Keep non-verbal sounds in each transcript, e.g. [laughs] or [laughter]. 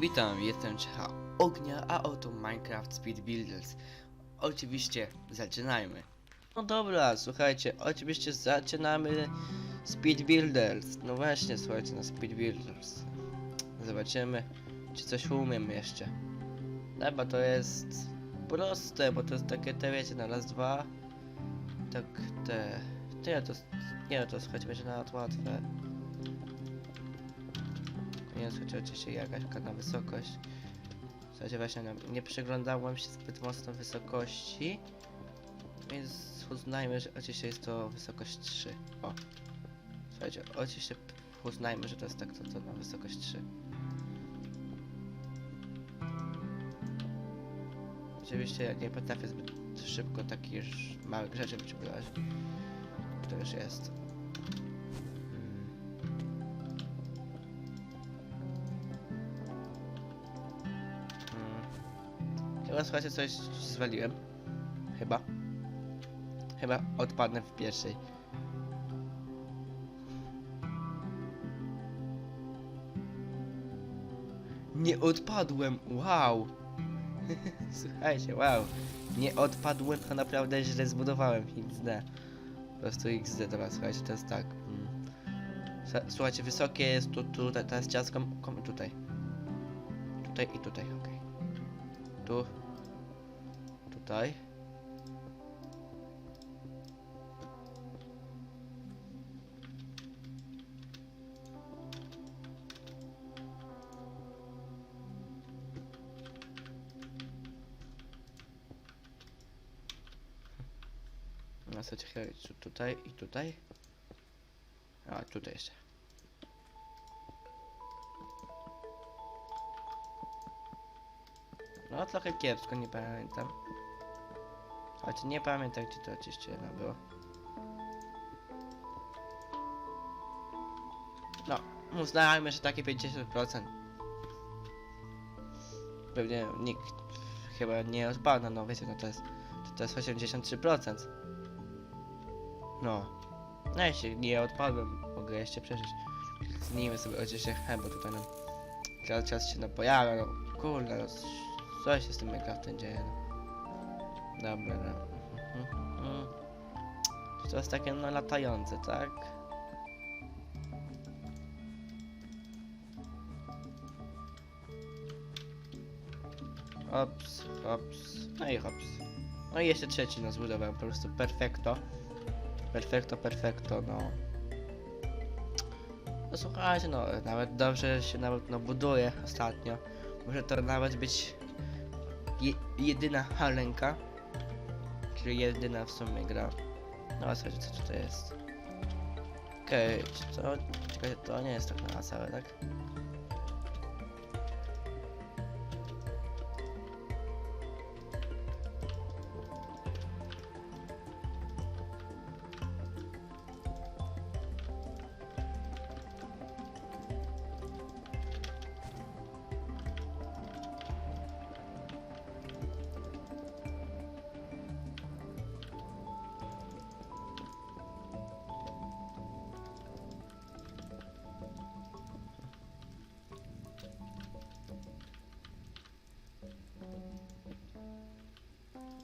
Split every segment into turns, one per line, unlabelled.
Witam, jestem Czecha Ognia, a oto Minecraft Speed Builders. Oczywiście zaczynajmy. No dobra, słuchajcie, oczywiście zaczynamy Speed Builders. No właśnie, słuchajcie, na Speed Builders. Zobaczymy, czy coś umiem jeszcze. Chyba to jest proste, bo to jest takie te wiecie, na raz, dwa. Tak, te... Nie, to, nie, to słuchajcie, będzie nawet łatwe. Nie, słuchajcie, oczywiście jakaś na wysokość. Słuchajcie, właśnie no, nie przyglądałem się zbyt mocno wysokości. Więc uznajmy, że oczywiście jest to wysokość 3. O. Słuchajcie, oczywiście uznajmy, że to jest tak to, to na wysokość 3. Oczywiście ja nie potrafię zbyt szybko takich małych rzeczy przygotować. To już jest. Chyba słuchajcie, coś zwaliłem. Chyba. Chyba odpadnę w pierwszej. Nie odpadłem, wow! [laughs] Słuchajcie, wow. Nie odpadłem, to naprawdę źle zbudowałem XD. Po prostu XD, dobra, słuchajcie, to jest tak. Mm. Słuchajcie, wysokie jest tu, tu, ta- teraz ciastko, kom- tutaj. Tutaj i tutaj, okej. Tu. Tutaj. No chwilę, tu- tutaj i tutaj. A, tutaj jeszcze. No trochę kiepsko, nie pamiętam. Choć nie pamiętam gdzie to oczywiście no było. No, uznajmy, że takie 50%. Pewnie nikt chyba nie odpada, no wiecie, no to jest, to, to jest 83%. No. No jeśli nie odpadłem, mogę jeszcze przeżyć. Kliknijmy sobie oczywiście he, bo tutaj nam cały czas się no pojawia, no kurde, no, co się z tym Minecraftem dzieje, no. Dobra, no. To jest takie no latające, tak? Hops, hops, no i hops. No i jeszcze trzeci no zbudowałem, po prostu perfekto. Perfekto, perfekto, no. No słuchajcie, no nawet dobrze się nawet no buduje ostatnio. Może to nawet być je, jedyna halenka. Czyli jedyna w sumie gra. No a słuchajcie, co tutaj jest? Okej, okay, to, czekajcie, to nie jest tak na całe, tak?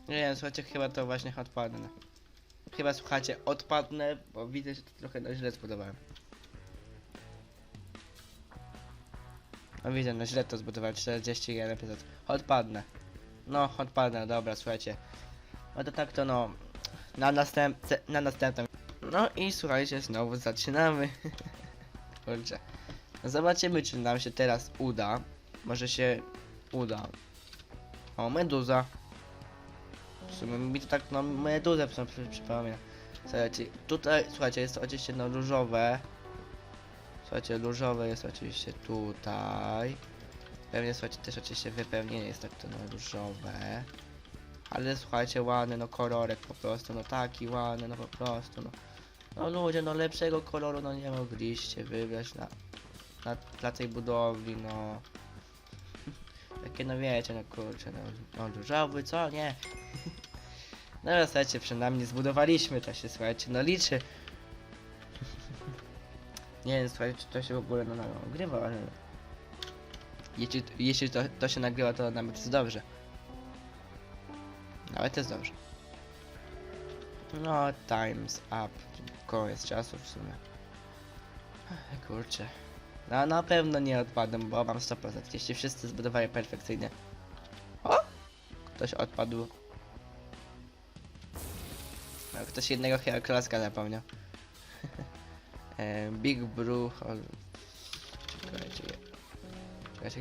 Nie wiem, słuchajcie, chyba to właśnie odpadnę. Chyba słuchajcie, odpadnę, bo widzę, że to trochę no źle zbudowałem. No widzę, no źle to zbudowałem, 41 epizod. Odpadnę. No, odpadnę, dobra, słuchajcie. No to tak to no, na następce, na następnym. No i słuchajcie, znowu zaczynamy. [laughs] Kurczę. No zobaczymy, czy nam się teraz uda. Może się uda. O, meduza. W sumie mi to tak, no, przy, przy, przypomina. Słuchajcie, tutaj, słuchajcie, jest to oczywiście, no, różowe. Słuchajcie, różowe jest oczywiście tutaj. Pewnie, słuchajcie, też oczywiście wypełnienie jest tak to, no, różowe. Ale słuchajcie, ładny, no, kolorek po prostu, no, taki ładny, no, po prostu, no. No, ludzie, no, lepszego koloru, no, nie mogliście wybrać na, na, dla tej budowli, no. [laughs] Takie, no, wiecie, no, kurczę, no, no, różowy, co? Nie. No ale słuchajcie, przynajmniej zbudowaliśmy to się, słuchajcie, no liczy. Nie wiem, słuchajcie, czy to się w ogóle no, ogrywa, ale... Jeśli, jeśli to, to się nagrywa, to nawet jest dobrze. Nawet jest dobrze. No, time's up. Koniec czasu w sumie. Kurczę. No na pewno nie odpadną, bo mam 100%. Jeśli wszyscy zbudowali perfekcyjnie. O! Ktoś odpadł. Ktoś jednego chyba klaska zapomniał. [laughs] e, Big Brew Hall. Czekajcie. Czekajcie,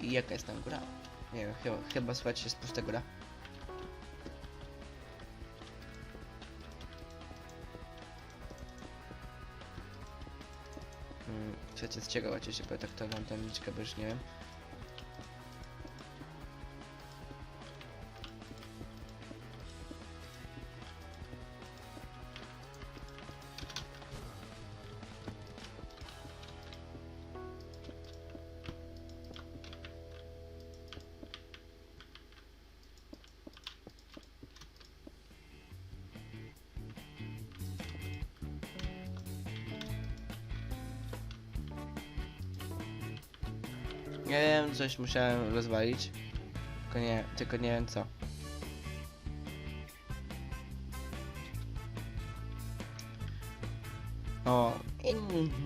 jaka jest tam góra? Nie wiem, chyba, chyba słuchajcie, jest pusta góra. Mm, Słuchajcie, z czego bo ja tak to mam tabliczkę, bo już nie wiem. Nie wiem, coś musiałem rozwalić. Tylko nie, tylko nie wiem co. O, i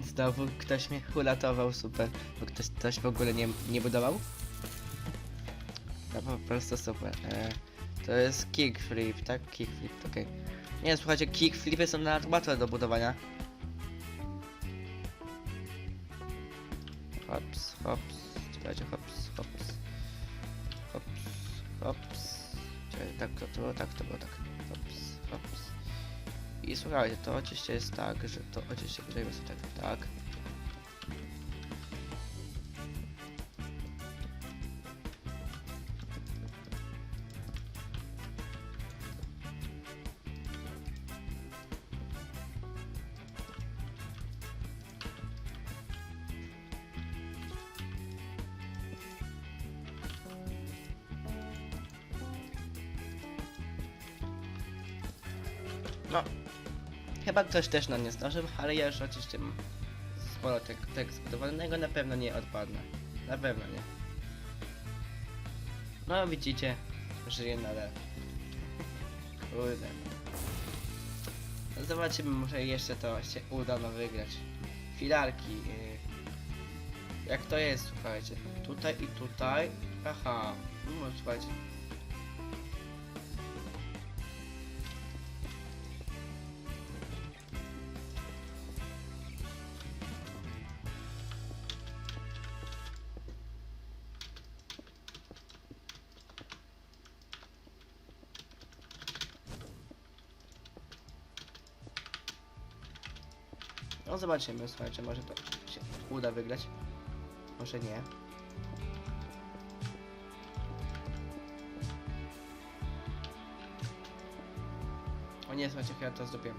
znowu ktoś mnie uratował, super. Bo ktoś coś w ogóle nie, nie budował? No po prostu super. E, to jest kickflip, tak? Kickflip, okej. Nie, słuchajcie, kickflipy są nawet łatwe do budowania. Hops, hops, czekajcie, hops, hops, hops, hops. Czekajcie, tak to, było, tak to było, tak. Hops, hops. I słuchajcie, to oczywiście jest tak, że to oczywiście sobie tak, tak. No, chyba ktoś też na nie zdążył, ale ja już oczywiście mam sporo tego, tego zbudowanego, na pewno nie odpadnę. Na pewno nie. No widzicie, żyję nadal. Kurde. No, Zobaczymy, może jeszcze to się uda wygrać. Filarki. Yy. Jak to jest, słuchajcie. Tutaj i tutaj. Aha. No słuchajcie. No zobaczymy, słuchajcie, może to się uda wygrać. Może nie. O nie, słuchajcie, chyba to zrobiłem.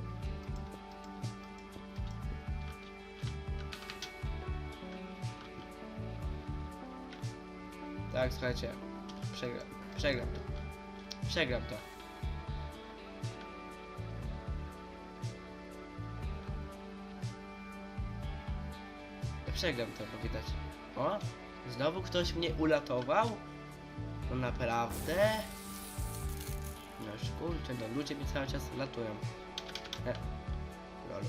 Tak, słuchajcie. Przegram. Przegram to. Przegram to. Przegram to, bo widać. O, znowu ktoś mnie uratował? No naprawdę? No już kurczę, no ludzie mi cały czas latują. E, lolu.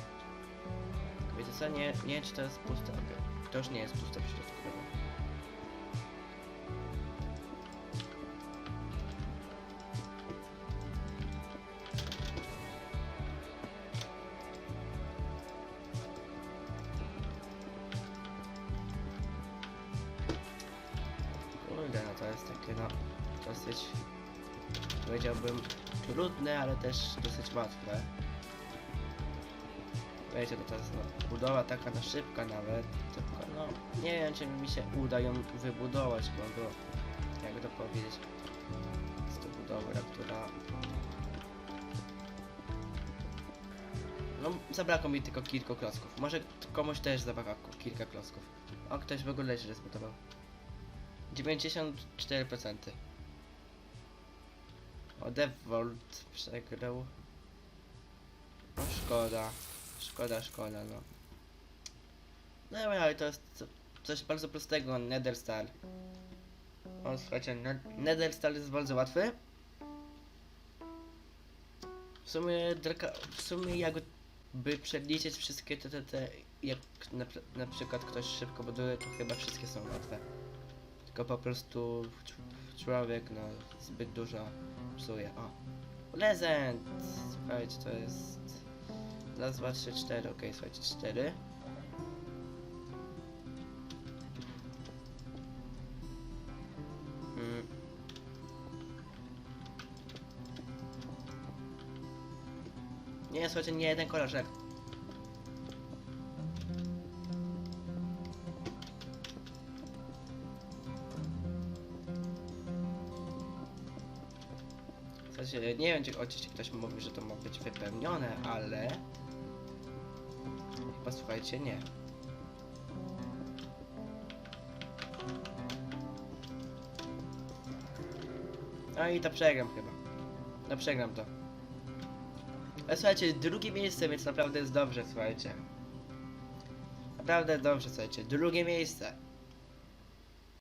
Wiecie co, nie, nie czy to jest puste. To już nie jest puste przecież. dobra. Jest takie no dosyć powiedziałbym trudne, ale też dosyć łatwe. Wiecie, to teraz no, budowa taka na szybka nawet, tylko no nie wiem czy mi się uda ją wybudować, bo jak to powiedzieć, jest to budowla, która no zabrakło mi tylko kilku klocków, może komuś też zabrakło kilka klocków. O, ktoś w ogóle źle zbudował. 94%. O, Devolt przegrał. No szkoda. Szkoda, szkoda, no. No ale to jest co- coś bardzo prostego, Nether Star. O, słuchajcie, ne- Nether Star jest bardzo łatwy. W sumie, w sumie jakby przeliczyć wszystkie te, te, te jak na, na przykład ktoś szybko buduje, to chyba wszystkie są łatwe. Tylko po prostu cz- człowiek, no, zbyt dużo psuje. O, prezent! Słuchajcie, to jest... Raz, dwa, trzy, cztery, okej, słuchajcie, cztery. Mm. Nie, słuchajcie, nie jeden kolorzek. Nie wiem, czy oczywiście ktoś mówi, że to ma być wypełnione, ale... Chyba słuchajcie, nie. No i to przegram chyba. No przegram to. Ale słuchajcie, drugie miejsce, więc naprawdę jest dobrze, słuchajcie. Naprawdę dobrze, słuchajcie. Drugie miejsce.